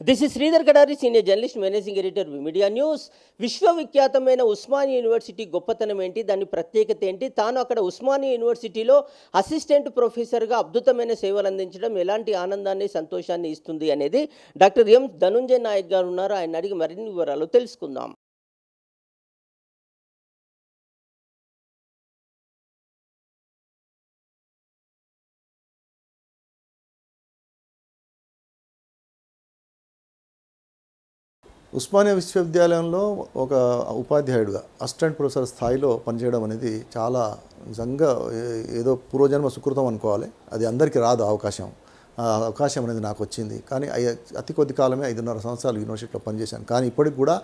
This is Sridhar Kadari senior journalist managing editor media news విశ్వవిఖ్యాతమైన Osmania university గొప్పతనం ఏంటి? దాని ప్రత్యేకత ఏంటి? తాను అక్కడ ఉస్మానియా యూనివర్సిటీలో అసిస్టెంట్ ప్రొఫెసర్గా అద్భుతమైన సేవలు అందించడం ఎలాంటి ఆనందాన్ని సంతోషాన్ని ఇస్తుంది అనేది డాక్టర్ ఎం ధనుంజయ్ నాయక్ గారు ఉన్నారు. ఆయన అడిగి మరిన్ని వివరాలు తెలుసుకుందాం. ఉస్మానియా విశ్వవిద్యాలయంలో ఒక ఉపాధ్యాయుడిగా అసిస్టెంట్ ప్రొఫెసర్ స్థాయిలో పనిచేయడం అనేది చాలా నిజంగా ఏదో పూర్వజన్మ సుకృతం అనుకోవాలి. అది అందరికీ రాదు అవకాశం. ఆ అవకాశం అనేది నాకు వచ్చింది. కానీ అతి కొద్ది కాలమే ఐదున్నర సంవత్సరాలు యూనివర్సిటీలో పనిచేశాను. కానీ ఇప్పటికి కూడా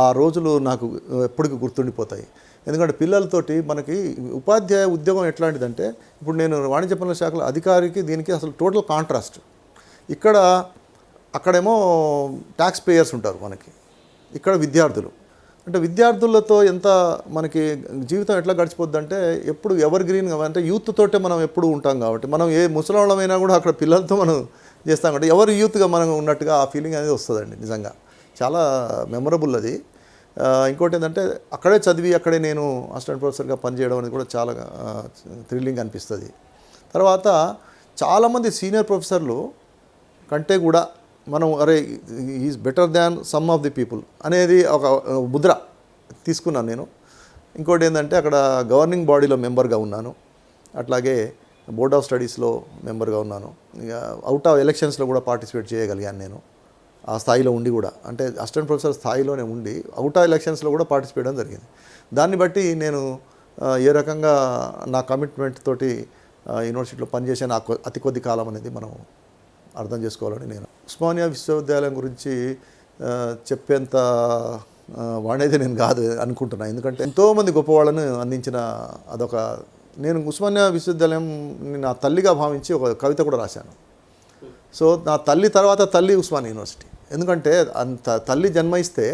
ఆ రోజులు నాకు ఎప్పటికీ గుర్తుండిపోతాయి. ఎందుకంటే పిల్లలతోటి మనకి ఉపాధ్యాయ ఉద్యోగం ఎట్లాంటిదంటే ఇప్పుడు నేను వాణిజ్య పనుల శాఖల అధికారికి దీనికి అసలు టోటల్ కాంట్రాస్ట్. ఇక్కడ అక్కడేమో ట్యాక్స్ పేయర్స్ ఉంటారు మనకి. ఇక్కడ విద్యార్థులు. అంటే విద్యార్థులతో ఎంత మనకి జీవితం ఎట్లా గడిచిపోద్ది అంటే ఎప్పుడు ఎవర్ గ్రీన్ అంటే యూత్ తోటే మనం ఎప్పుడు ఉంటాం కాబట్టి మనం ఏ ముసలాళ్ళమైనా కూడా అక్కడ పిల్లలతో మనం చేస్తాం కాబట్టి ఎవరు యూత్గా మనం ఉన్నట్టుగా ఆ ఫీలింగ్ అనేది వస్తుందండి నిజంగా. చాలా మెమరబుల్ అది. ఇంకోటి ఏంటంటే అక్కడే చదివి అక్కడే నేను అసిస్టెంట్ ప్రొఫెసర్గా పనిచేయడం అనేది కూడా చాలా థ్రిల్లింగ్ అనిపిస్తుంది. తర్వాత చాలామంది సీనియర్ ప్రొఫెసర్లు కంటే కూడా మనం అరే is better than some of the people అనేది ఒక ముద్ర తీసుకున్నాను నేను. ఇంకోటి ఏంటంటే అక్కడ గవర్నింగ్ బాడీలో మెంబర్గా ఉన్నాను. అట్లాగే బోర్డ్ ఆఫ్ స్టడీస్లో మెంబర్గా ఉన్నాను. ఇక అవుట్ ఆఫ్ ఎలక్షన్స్లో కూడా పార్టిసిపేట్ చేయగలిగాను నేను. ఆ స్థాయిలో ఉండి కూడా. అంటే అసిస్టెంట్ ప్రొఫెసర్ స్థాయిలోనే ఉండి అవుట్ ఆఫ్ ఎలక్షన్స్లో కూడా పార్టిసిపేట్ చేయడం జరిగింది. దాన్ని బట్టి నేను ఏ రకంగా నా కమిట్మెంట్ తోటి యూనివర్సిటీలో పనిచేసిన అతి కొద్ది కాలం అనేది మనం అర్థం చేసుకోవాలని నేను ఉస్మానియా విశ్వవిద్యాలయం గురించి చెప్పేంత వాడేది నేను కాదు అనుకుంటున్నాను ఎందుకంటే ఎంతోమంది గొప్పవాళ్ళను అందించిన అదొక నేను ఉస్మానియా విశ్వవిద్యాలయం నా తల్లిగా భావించి ఒక కవిత కూడా రాశాను. సో నా తల్లి తర్వాత తల్లి ఉస్మానియా యూనివర్సిటీ. ఎందుకంటే అంత తల్లి జన్మిస్తే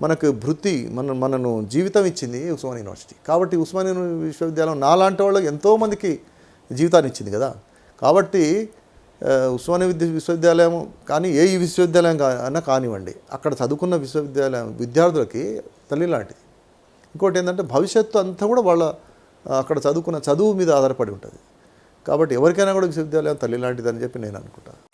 మనకు భృతి మన మనను జీవితం ఇచ్చింది ఉస్మానియా యూనివర్సిటీ. కాబట్టి ఉస్మానియా విశ్వవిద్యాలయం నాలాంటి వాళ్ళకి ఎంతోమందికి జీవితాన్ని ఇచ్చింది కదా. కాబట్టి ఉస్మానియా విద్య విశ్వవిద్యాలయం కానీ ఏ విశ్వవిద్యాలయం అయినా కానివ్వండి. అక్కడ చదువుకున్న విశ్వవిద్యాలయం విద్యార్థులకి తల్లి లాంటిది. ఇంకోటి ఏంటంటే భవిష్యత్తు అంతా కూడా వాళ్ళ అక్కడ చదువుకున్న చదువు మీద ఆధారపడి ఉంటుంది. కాబట్టి ఎవరికైనా కూడా విశ్వవిద్యాలయం తల్లి లాంటిది అని చెప్పి నేను అనుకుంటాను